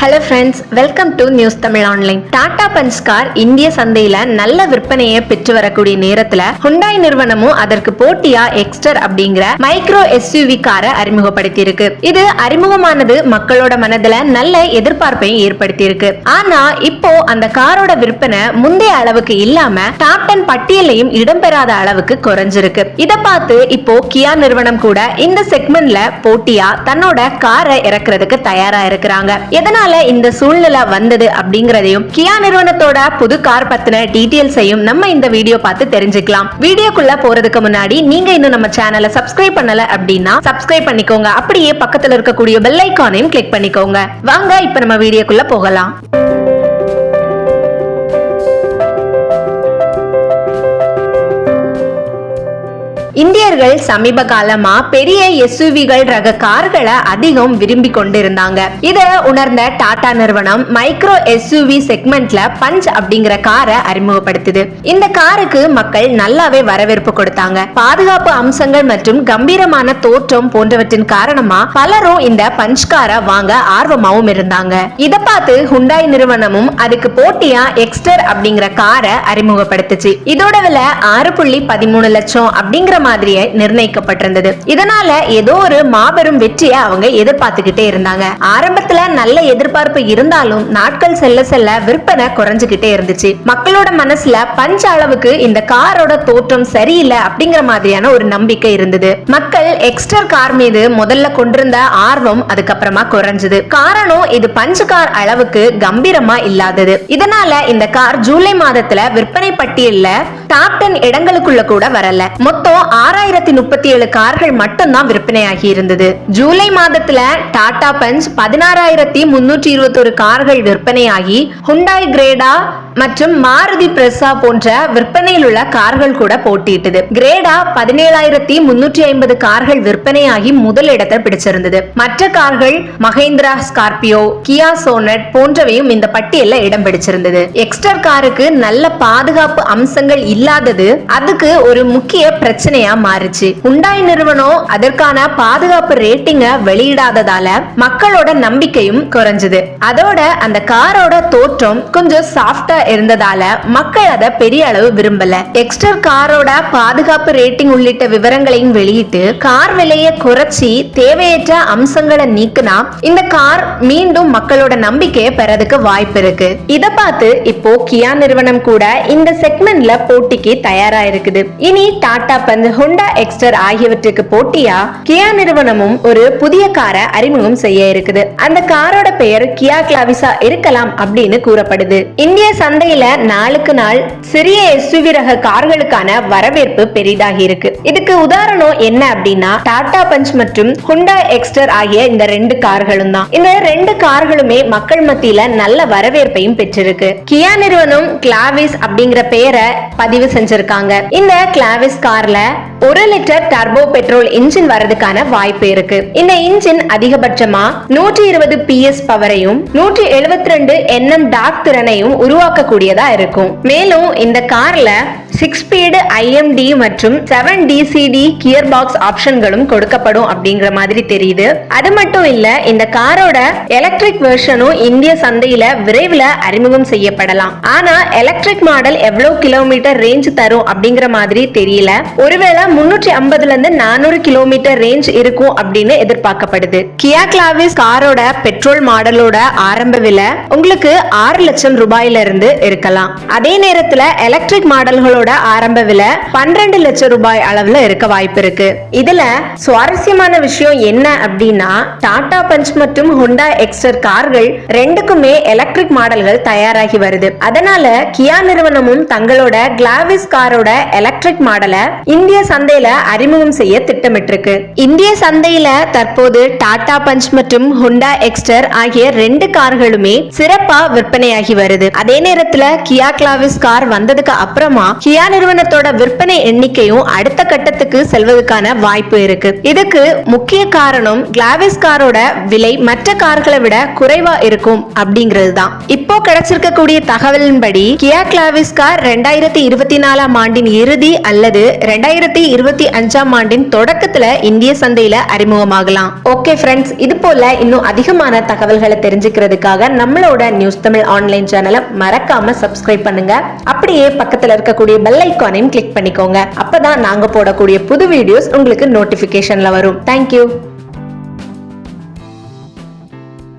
Hello friends welcome to news Tamil online Tata punch car இந்திய சந்தையில நல்ல விற்பனையை பெற்று வரக்கூடிய நேரத்துல ஹுண்டாய் நிறுவனமும் அதற்கு போட்டியா எக்ஸ்டர் அப்படிங்கிற மைக்ரோ எஸ்யூவி காரை அறிமுகப்படுத்தி இருக்கு இது அறிமுகமானது மக்களோட மனதுல நல்ல எதிர்பார்ப்பையும் ஏற்படுத்தி இருக்கு ஆனா இப்போ அந்த காரோட விற்பனை முந்தைய அளவுக்கு இல்லாம டாப் டென் பட்டியலையும் இடம்பெறாத அளவுக்கு குறைஞ்சிருக்கு. இத பார்த்து இப்போ கியா நிறுவனம் கூட இந்த செக்மெண்ட்ல போட்டியா தன்னோட காரை இறக்குறதுக்கு தயாரா இருக்கிறாங்க. எதனால இந்த சூழ்நிலை வந்தது அப்படிங்கறதையும் கியா நிறுவனத்தோட புது கார் பத்தின டீட்டெயில்ஸையும் நம்ம இந்த வீடியோ பார்த்து தெரிஞ்சுக்கலாம். வீடியோக்குள்ள போறதுக்கு முன்னாடி நீங்க இன்னும் நம்ம சேனலை சப்ஸ்கிரைப் பண்ணல அப்படின்னா சப்ஸ்கிரைப் பண்ணிக்கோங்க. அப்படியே பக்கத்துல இருக்கக்கூடிய பெல் ஐக்கானையும் கிளிக் பண்ணிக்கோங்க. வாங்க இப்ப நம்ம வீடியோக்குள்ள போகலாம். இந்தியர்கள் சமீப காலமா பெரிய எஸ்யூவிகள் ரக கார்களை அதிகம் விரும்பி கொண்டிருந்தாங்க. இத உணர்ந்த டாடா நிறுவனம் மைக்ரோ எஸ்யூவி செக்மெண்ட்ல பஞ்ச் அப்படிங்கிற காரை அறிமுகப்படுத்துது. இந்த காருக்கு மக்கள் நல்லாவே வரவேற்பு கொடுத்தாங்க. பாதுகாப்பு அம்சங்கள் மற்றும் கம்பீரமான தோற்றம் போன்றவற்றின் காரணமா பலரும் இந்த பஞ்ச் காரை வாங்க ஆர்வமாவும் இருந்தாங்க. இத பார்த்து ஹுண்டாய் நிறுவனமும் அதுக்கு போட்டியா எக்ஸ்டர் அப்படிங்கிற காரை அறிமுகப்படுத்துச்சு. இதோட விலை ஆறு புள்ளி பதிமூணு லட்சம் அப்படிங்கிற மாதிரியே நிர்ணயிக்கப்பட்டிருந்தது. இதனால ஏதோ ஒரு மாபெரும் வெற்றியை அவங்க எதிர்பார்த்துக்கிட்டே இருந்தாங்க. ஆரம்பத்துல நல்ல எதிர்பார்ப்பு இருந்தாலும் நாட்கள் செல்ல செல்ல விற்பனை குறைஞ்சுகிட்டே இருந்துச்சு. மக்களோட மனசுல பஞ்ச அளவுக்கு இந்த காரோட தோற்றம் சரியில்லை அப்படிங்கிற மாதிரியான ஒரு நம்பிக்கை இருந்தது. மக்கள் எக்ஸ்டர் கார் மீது முதல்ல கொண்டிருந்த ஆர்வம் அதுக்கப்புறமா குறைஞ்சது. காரணம் இது பஞ்சு கார் அளவுக்கு கம்பீரமா இல்லாதது. இதனால இந்த கார் ஜூலை மாதத்துல விற்பனை பட்டியல்ல டாப் டென் இடங்களுக்குள்ள கூட வரல. மொத்தம் ஆறாயிரத்தி முப்பத்தி ஏழு கார்கள் மட்டும்தான் விற்பனையாகி இருந்தது. ஜூலை மாதத்துல டாடா பஞ்ச் பதினாறாயிரத்தி முன்னூற்றி இருபத்தொரு கார்கள் விற்பனையாகி ஹுண்டாய் கிரேடா மற்றும் மாருதி பிரசா போன்ற விற்பனையில் உள்ள கார்கள் கூட போட்டியிட்டது. கிரேடா பதினேழாயிரத்தி முன்னூற்றி ஐம்பது கார்கள் விற்பனையாகி முதல் இடத்தை பிடிச்சிருந்தது. மற்ற கார்கள் மகேந்திரா ஸ்கார்பியோ கியா சோனட் போன்றவையும் இந்த பட்டியலில் இடம் பிடிச்சிருந்தது. எக்ஸ்டர் காருக்கு நல்ல பாதுகாப்பு அம்சங்கள் இல்லாதது அதுக்கு ஒரு முக்கிய பிரச்சனையா மாறுச்சு. உண்டாய் நிறுவனம் அதற்கான பாதுகாப்பு ரேட்டிங்க வெளியிடாததால மக்களோட நம்பிக்கையும் குறைஞ்சது. அதோட அந்த காரோட தோற்றம் கொஞ்சம் சாஃப்டா இருந்ததால மக்கள் அதை பெரிய அளவு விரும்பல. எக்ஸ்டர் காரோட பாதுகாப்பு ரேட்டிங் உள்ளிட்ட விவரங்களையும் வெளியிட்டு கார் விலையை குறைச்சி தேவையற்ற அம்சங்களை நீக்கினா இந்த கார் மீண்டும் மக்களோட நம்பிக்கையை பெறதுக்கு வாய்ப்பு இருக்கு. இத பார்த்து இப்போ கியா நிறுவனம் கூட இந்த செக்மெண்ட்ல போட்டிக்கு தயாரா இருக்குது இனி டாடா பந்த் ஹோண்டா எக்ஸ்டர் ஆகியவற்றுக்கு போட்டியா? கியா நிறுவனமும் ஒரு புதிய காரை அறிமுகம் செய்ய இருக்குது. அந்த காரோட பெயர் கியா கிளாவிசா இருக்கலாம் அப்படின்னு கூறப்படுது. இந்திய சந்தையில நாளுக்கு நாள் சிறிய எஸ்யூவி ரக கார்களுக்கான வரவேற்பு பெரிதாகி இருக்கு. இதுக்கு உதாரணம் என்ன அப்படின்னா டாடா பஞ்ச் மற்றும் ஹுண்டா எக்ஸ்டர் ஆகிய இந்த ரெண்டு கார்களும் தான். இந்த ரெண்டு கார்களுமே மக்கள் மத்தியில நல்ல வரவேற்பையும் பெற்றிருக்கு. கியா நிறுவனம் கிளாவிஸ் அப்படிங்கிற பெயரை பதிவு செஞ்சிருக்காங்க. இந்த கிளாவிஸ் கார்ல ஒரு லிட்டர் டர்போ பெட்ரோல் இன்ஜின் வரதுக்கான வாய்ப்பு இருக்கு. இந்த இன்ஜின் அதிகபட்சமா நூற்றி இருபது பிஎஸ் பவரையும் நூற்றி எழுபத்தி ரெண்டு என்எம் டாக் திறனையும் உருவாக்கக்கூடியதா இருக்கும். மேலும் இந்த கார்ல சிக்ஸ் ஸ்பீடு ஐஎம்டி மற்றும் செவன் டிசிடி கியர் பாக்ஸ் ஆப்ஷன்களும் கொடுக்கப்படும் அப்படிங்கிற மாதிரி தெரியுது. அது மட்டும் இல்ல இந்த காரோட எலக்ட்ரிக் வெர்ஷனும் இந்திய சந்தையில விரைவில் அறிமுகம் செய்யப்படலாம். ஆனா எலக்ட்ரிக் மாடல் எவ்வளவு கிலோமீட்டர் ரேஞ்ச் தரும் அப்படிங்கிற மாதிரி தெரியல. ஒருவேளை முன்னூற்றி ஐம்பதுல இருந்து நானூறு கிலோமீட்டர் ரேஞ்ச் இருக்கும் அப்படின்னு எதிர்பார்க்கப்படுது. கியா கிளாவிஸ் காரோட பெட்ரோல் மாடலோட ஆரம்ப விலை உங்களுக்கு ஆறு லட்சம் ரூபாயில இருந்து இருக்கலாம். அதே நேரத்துல எலக்ட்ரிக் மாடல்களோட ஆரம்ப விலை பன்னிரண்டு லட்சம் ரூபாய் அளவுல இருக்க வாய்ப்பு இருக்கு. இதுல சுவாரஸ்யமான விஷயம் என்ன அப்படின்னா டாடா பஞ்ச் மற்றும் ஹுண்டா எக்ஸ்டர் கார்கள் ரெண்டுக்குமே எலக்ட்ரிக் மாடல்கள் தயாராகி வருது. அதனால கியா நிறுவனமும் தங்களோட கிளாவிஸ் காரோட எலக்ட்ரிக் மாடலை இந்திய சந்தையில அறிமுகம் செய்ய திட்டமிட்டிருக்கு. இந்திய சந்தையில தற்போது டாடா பஞ்ச் மற்றும் ஹுண்டா எக்ஸ்டர் ஆகிய ரெண்டு கார்களுமே சிறப்பா விற்பனையாகி வருது. அதே நேரத்துல கியா கிளாவிஸ் கார் வந்ததுக்கு அப்புறமா கியா நிறுவனத்தோட விற்பனை எண்ணிக்கையும் அடுத்த கட்டத்துக்கு செல்வதற்கான வாய்ப்பு இருக்கு. இதுக்கு முக்கிய காரணம் கிளாவிஸ் காரோட விலை மற்ற கார்களை விட குறைவா இருக்கும் அப்படிங்கிறது தான். இப்போ கிடைச்சிருக்கக்கூடிய தகவலின்படி கியா கிளாவிஸ் கார் ரெண்டாயிரத்தி இருபத்தி நாலாம் ஆண்டின் இறுதி அல்லது ரெண்டாயிரத்தி இருபத்தி அஞ்சாம் ஆண்டின் தொடக்கத்துல இந்திய சந்தையில அறிமுகமாகலாம். ஓகே ஃப்ரெண்ட்ஸ் இது போல இன்னும் அதிகமான தகவல்களை தெரிஞ்சுக்கிறதுக்காக நம்மளோட நியூஸ் தமிழ் ஆன்லைன் சேனலை மறக்காம சப்ஸ்கிரைப் பண்ணுங்க. அப்படியே பக்கத்துல இருக்கக்கூடிய பெல் ஐக்கானையும் கிளிக் பண்ணிக்கோங்க. அப்பதான் நாங்க போடக்கூடிய புது வீடியோஸ் உங்களுக்கு நோட்டிபிகேஷன்ல வரும். தேங்க்யூ